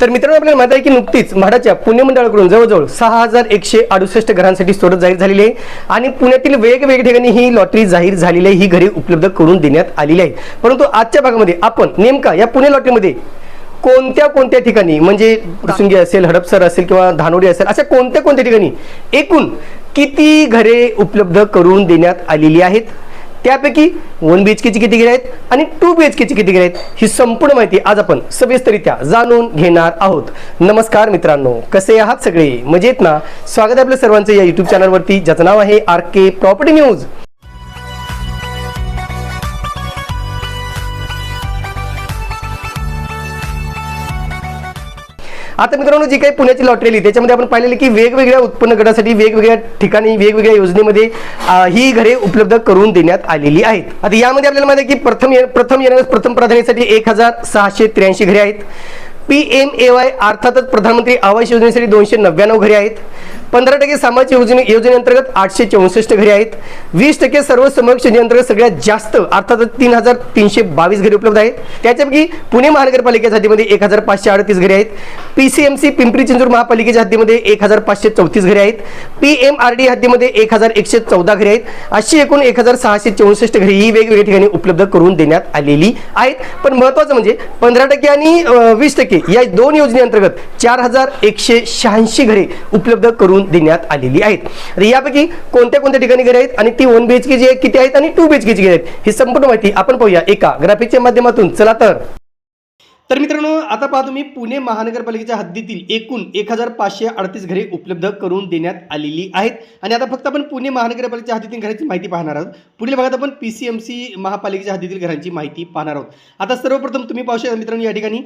तर मित्रांनो आपल्याला माहिती आहे की नुकतीच म्हाडाच्या पुणे मंडळाकडून जवळजवळ सहा हजार एकशे अडुसष्ट घरांसाठी सोडत जाहीर झालेली आहे आणि पुण्यातील वेगवेगळ्या ठिकाणी ही लॉटरी जाहीर झालेली आहे ही घरे उपलब्ध करून देण्यात आलेली आहे परंतु आजच्या भागामध्ये आपण नेमका या पुणे लॉटरीमध्ये कोणत्या कोणत्या ठिकाणी म्हणजे प्रसंगी असेल हडपसर असेल किंवा धानोडी असेल अशा कोणत्या कोणत्या ठिकाणी एकूण किती घरे उपलब्ध करून देण्यात आलेली आहेत? त्यापैकी वन बी एच केची किती घरे आहेत आणि टू बी एच केची किती घरे आहेत ही संपूर्ण माहिती आज आपण सविस्तरित्या जाणून घेणार आहोत. नमस्कार मित्रांनो कसे आहात सगळे? मजेत ना? स्वागत आहे आपल्या सर्वांचं या युट्यूब चॅनलवरती ज्याचं नाव आहे आर के प्रॉपर्टी न्यूज आता मित्रांनो जी काही पुण्याची लॉटरी आली त्याच्यामध्ये आपण पाहिलेलं की वेगवेगळ्या उत्पन्न गटासाठी वेगवेगळ्या ठिकाणी वेगवेगळ्या योजनेमध्ये ही घरे उपलब्ध करून देण्यात आलेली आहेत. आता यामध्ये आपल्याला माहिती आहे की प्रथम ये- प्रथम येणाऱ्या प्रथम प्राधान्यासाठी एक हजार सहाशे त्र्याऐंशी घरे आहेत. पी एम ए वाय अर्थातच प्रधानमंत्री आवास योजनेसाठी दोनशे नव्याण्णव घरे आहेत. पंधरा टक्के सामाजिक योजने योजनेअंतर्गत आठशे चौसष्ट घरे आहेत. वीस टक्के सर्व समक्ष योजनेअंतर्गत सगळ्यात जास्त अर्थातच तीन हजार तीनशे बावीस घरे उपलब्ध आहेत. त्याच्यापैकी पुणे महानगरपालिकेच्या हद्दीमध्ये एक हजार पाचशे अडतीस घरे आहेत. P C M C Pimpri Chinchwad महापालिकेच्या हद्दीमध्ये एक हजार पाचशे चौतीस घरे आहेत. पी एम आर डी हद्दीमध्ये एक हजार एकशे चौदा घरे आहेत. अशी एकूण एक हजार सहाशे चौसष्ट घरे ही वेगवेगळ्या ठिकाणी उपलब्ध करून देण्यात आलेली आहेत. पण महत्वाचं म्हणजे पंधरा टक्के आणि वीस टक्के या दोन योजनेअंतर्गत चार हजार एकशे शहाऐंशी घरे उपलब्ध करून देण्यात आलेली आहेत. तर यापैकी कोणत्या कोणत्या ठिकाणी घरे आहेत आणि ती वन बी एच के जी किती आहेत आणि टू बी एच के घरे आहेत? ही संपूर्ण माहिती आपण पाहूया एका ग्राफिकच्या माध्यमातून. चला तर. तर मित्रांनो आता पहा तुम्ही पुणे महानगरपालिकेच्या हद्दीतील एकूण एक हजार पाचशे अडतीस घरे उपलब्ध करून देण्यात आलेली आहेत. आणि आता फक्त आपण पुणे महानगरपालिकेच्या हद्दीतील घरांची माहिती पाहणार आहोत. पुढील भागात आपण पी सी एम सी महापालिकेच्या हद्दीतील घरांची माहिती पाहणार आहोत. आता सर्वप्रथम तुम्ही पाहू शकता मित्रांनो या ठिकाणी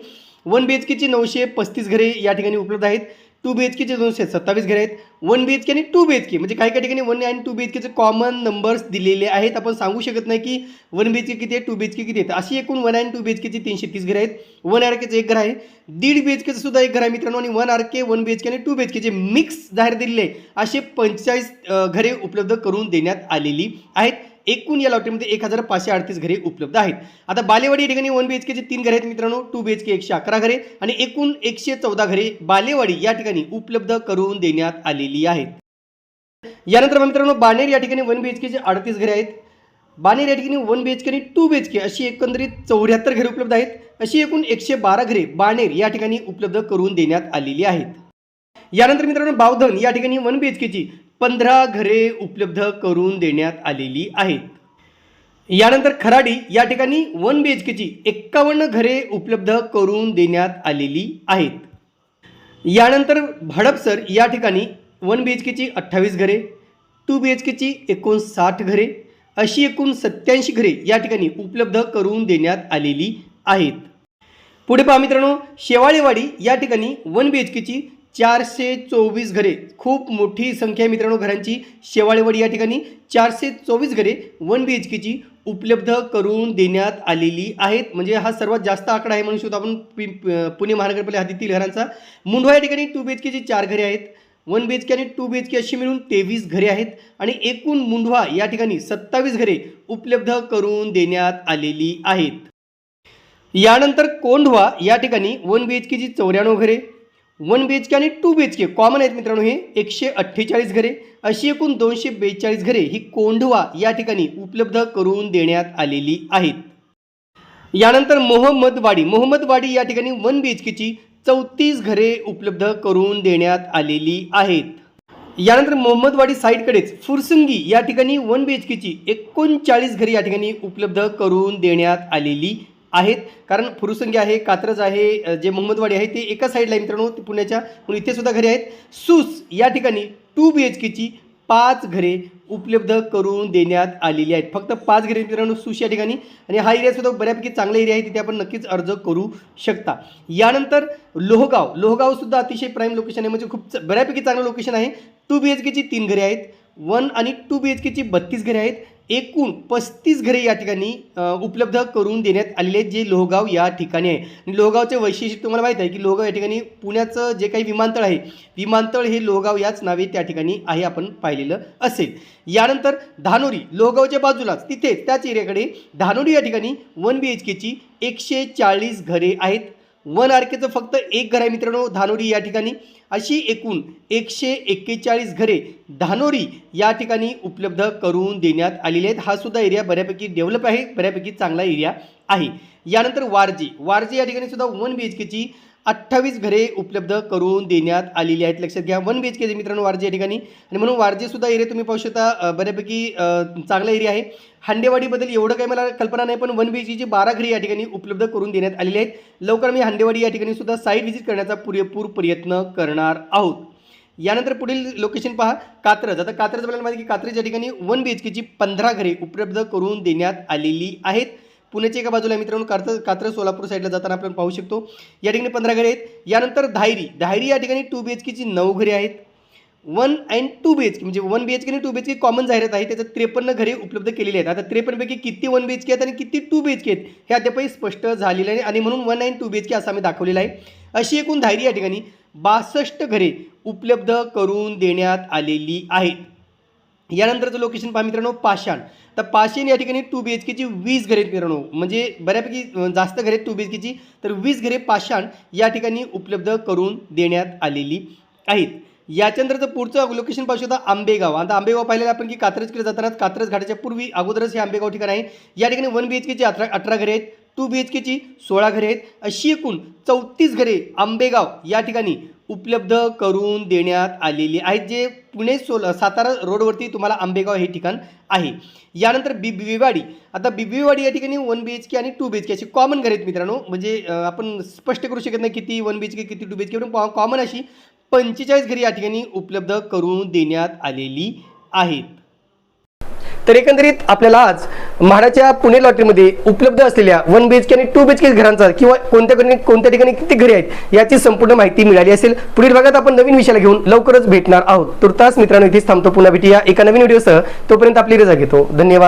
वन बी एच केची नऊशे पस्तीस घरे या ठिकाणी उपलब्ध आहेत. टू बी एच केचे दोनशे सत्तावीस घरे आहेत वन बी एच के आणि टू बी एच के म्हणजे काही काही ठिकाणी वन आणि टू बी एच केचे कॉमन नंबर्स दिलेले आहेत आपण सांगू शकत नाही की वन बी एच के किती आहे टू बी एच के किती आहेत अशी एकूण वन आणि टू बी एच केची तीनशे तीस घरे आहेत वन आर केचं एक घर आहे दीड बी एच केचं सुद्धा एक घर आहे मित्रांनो आणि one R K one B H K आणि टू बी एच केचे मिक्स जाहीर दिलेले आहे असे पंचेचाळीस घरे उपलब्ध करून देण्यात आलेली आहेत एकूण या लॉटरीमध्ये एक हजार पाचशे अडतीस घरे उपलब्ध आहेत. आता बालेवाडी या ठिकाणी वन बी एच केचे तीन घरे आहेत मित्रांनो. टू बी एच के एकशे अकरा घरे आणि एकूण एकशे चौदा घरे बालेवाडी या ठिकाणी उपलब्ध करून देण्यात आलेली आहेत. यानंतर मित्रांनो बाणेर या ठिकाणी वन बी एच केचे अडतीस घरे आहेत. बाणेर या ठिकाणी वन बी एच के आणि टू बी एच के अशी एकंदरीत चौऱ्याहत्तर घरे उपलब्ध आहेत. अशी एकूण एकशे बारा घरे बाणेर या ठिकाणी उपलब्ध करून देण्यात आलेली आहेत. यानंतर मित्रांनो बावधन या ठिकाणी वन बी एच केची पंधरा घरे उपलब्ध करून देण्यात आलेली आहेत. यानंतर खराडी या ठिकाणी वन बी एच केची एक्कावन्न घरे उपलब्ध करून देण्यात आलेली आहेत. यानंतर भडपसर या ठिकाणी वन बी एच केची अठ्ठावीस घरे टू बी एच केची एकोणसाठ घरे अशी एकूण सत्याऐंशी घरे या ठिकाणी उपलब्ध करून देण्यात आलेली आहेत. पुढे पहा मित्रांनो शेवाळेवाडी या ठिकाणी वन बी एच केची चारशे चोवीस घरे. खूप मोठी संख्या आहे मित्रांनो घरांची. शेवाळेवाडी या ठिकाणी चारशे चोवीस घरे वन बी एच केची उपलब्ध करून देण्यात आलेली आहेत. म्हणजे हा सर्वात जास्त आकडा आहे म्हणू शकतो आपण. पुणे महानगरपालिका हद्दीतील घरांचा. मुंढवा या ठिकाणी टू बी एच केची चार घरे आहेत. वन बी एच के आणि टू बी एच के अशी मिळून तेवीस घरे आहेत. आणि एकूण मुंढवा या ठिकाणी सत्तावीस घरे उपलब्ध करून देण्यात आलेली आहेत. यानंतर कोंढवा या ठिकाणी वन बी एच केची चौऱ्याण्णव घरे वन बी एच के आणि two B H K common आहेत मित्रांनो हे. एकशे अठ्ठेचाळीस घरे. अशी एकूण दोनशे बेचाळीस घरे ही कोंढवा या ठिकाणी उपलब्ध करून देण्यात आलेली आहेत. यानंतर मोहम्मदवाडी. मोहम्मदवाडी या ठिकाणी वन बी एच केची चौतीस घरे उपलब्ध करून देण्यात आलेली आहेत. यानंतर मोहम्मदवाडी साईडकडेच फुरसुंगी या ठिकाणी वन बी एच केची एकोणचाळीस घरे या ठिकाणी उपलब्ध करून देण्यात आलेली आहेत. कारण फुरुसंगी आहे कात्रज आहे जे मोहम्मदवाडी आहे ते एका साईडला आहे मित्रांनो पुण्याच्या. पण इथे सुद्धा घरे आहेत. सूस या ठिकाणी टू बी एच केची पाच घरे उपलब्ध करून देण्यात आलेली आहेत. फक्त पाच घरे मित्रांनो सुश या ठिकाणी. आणि हा एरियासुद्धा बऱ्यापैकी चांगला एरिया आहे तिथे आपण नक्कीच अर्ज करू शकता. यानंतर लोहगाव. लोहगावसुद्धा अतिशय प्राईम लोकेशन आहे म्हणजे खूप बऱ्यापैकी चांगलं लोकेशन आहे. टू बी एच केची तीन घरे आहेत. वन आणि टू बी एच केची बत्तीस घरे आहेत. एकूण पस्तीस घरे या ठिकाणी उपलब्ध करून देण्यात आलेले आहेत जे लोहगाव या ठिकाणी आहे. आणि लोहगावचे वैशिष्ट्य तुम्हाला माहीत आहे की लोहगाव या ठिकाणी पुण्याचं जे काही विमानतळ आहे विमानतळ हे लोहगाव याच नावे त्या ठिकाणी आहे आपण पाहिलेलं असेल. यानंतर धानोरी लोहगावच्या बाजूलाच तिथेच त्याच एरियाकडे धानोरी या ठिकाणी वन बी एच केची एकशे चाळीस घरे आहेत. वन आर केचं फक्त एक घर आहे मित्रांनो धानोरी या ठिकाणी. अशी एकूण एकशे एक्केचाळीस घरे धानोरी या ठिकाणी उपलब्ध करून देण्यात आलेली आहेत. हा सुद्धा एरिया बऱ्यापैकी डेव्हलप आहे बऱ्यापैकी चांगला एरिया आहे. यानंतर वारजे. वारजे या ठिकाणी सुद्धा वन बी एच केची अठ्ठावीस घरे उपलब्ध करून देण्यात आलेली आहेत. लक्षात घ्या वन बी एच के मित्रांनो वारजे या ठिकाणी. आणि म्हणून वारजेसुद्धा एरिया तुम्ही पाहू शकता बऱ्यापैकी चांगला एरिया आहे. हांडेवाडीबद्दल एवढं काही मला कल्पना नाही पण वन बी एच केची बारा घरे या ठिकाणी उपलब्ध करून देण्यात आलेली आहेत. लवकर मी हांडेवाडी या ठिकाणी सुद्धा साईट व्हिजिट करण्याचा पुरेपूर प्रयत्न करणार आहोत. यानंतर पुढील लोकेशन पहा कात्रज. आता कात्रज आपल्याला माहिती की कात्रज या ठिकाणी वन बी एच केची पंधरा घरे उपलब्ध करून देण्यात आलेली आहेत. पुण्याच्या एका बाजूला मित्रांनो कात्र कात्र सोलापूर साईडला जाताना आपण पाहू शकतो. या ठिकाणी पंधरा घरे आहेत. यानंतर धायरी. धायरी या ठिकाणी टू बी एच केची नऊ घरे आहेत. One and two B H K म्हणजे वन बी एच के आणि two B H K common जाहिरात आहे. त्याच्यात त्रेपन्न घरे उपलब्ध केलेली आहेत. आता त्रेपन्नपैकी किती वन बी एच के आहेत आणि किती टू बी एच के आहेत हे अद्यापही स्पष्ट झालेलं आहे आणि म्हणून one and two B H K असं आम्ही दाखवलेलं आहे. अशी एकूण धायरी या ठिकाणी बासष्ट घरे उपलब्ध करून देण्यात आलेली आहेत. यानंतरचं लोकेशन पहा मित्रांनो पाषाण. तर पाषाण या ठिकाणी टू बी एच केची वीस घरे मित्रांनो म्हणजे बऱ्यापैकी जास्त घरे आहेत टू बी एच केची तर वीस घरे पाषाण या ठिकाणी उपलब्ध करून देण्यात आलेली आहेत. याच्यानंतरचं पुढचं लोकेशन पाहू शकता आंबेगाव. आता आंबेगाव पाहिलेलं आपण की कात्रजकडे जाताना कात्रज घाटाच्या पूर्वी अगोदरच हे आंबेगाव ठिकाण आहे. या ठिकाणी वन बी एच केची अठरा अठरा घरे आहेत. टू बी एच केची सोळा घरे आहेत. अशी एकूण चौतीस घरे आंबेगाव या ठिकाणी उपलब्ध करून देण्यात आलेली आहेत जे पुणे सोल सातारा रोडवरती तुम्हाला आंबेगाव हे ठिकाण आहे. यानंतर बिबीवाडी. आता बिबीवाडी या ठिकाणी वन बी एच के आणि टू बी एच के अशी कॉमन घरे आहेत मित्रांनो. म्हणजे आपण स्पष्ट करू शकत नाही किती वन बी एच के किती टू बी एच के पण कॉमन अशी पंचेचाळीस घरी या ठिकाणी उपलब्ध करून देण्यात आलेली आहेत. तर एकंदरीत आपल्याला आज म्हाडाच्या पुणे लॉटरीमध्ये उपलब्ध असलेल्या वन बी एच के आणि टू बी एच के घरांचा किंवा कोणत्या कोणत्या ठिकाणी किती घरे आहेत याची संपूर्ण माहिती मिळाली असेल. पुढील भागात आपण नवीन विषयाला घेऊन लवकरच भेटणार आहोत. तुर्तास मित्रांनो इथेच थांबतो पुन्हा भेटूया एका नवीन व्हिडिओसह. तोपर्यंत आपली रजा घेतो. धन्यवाद.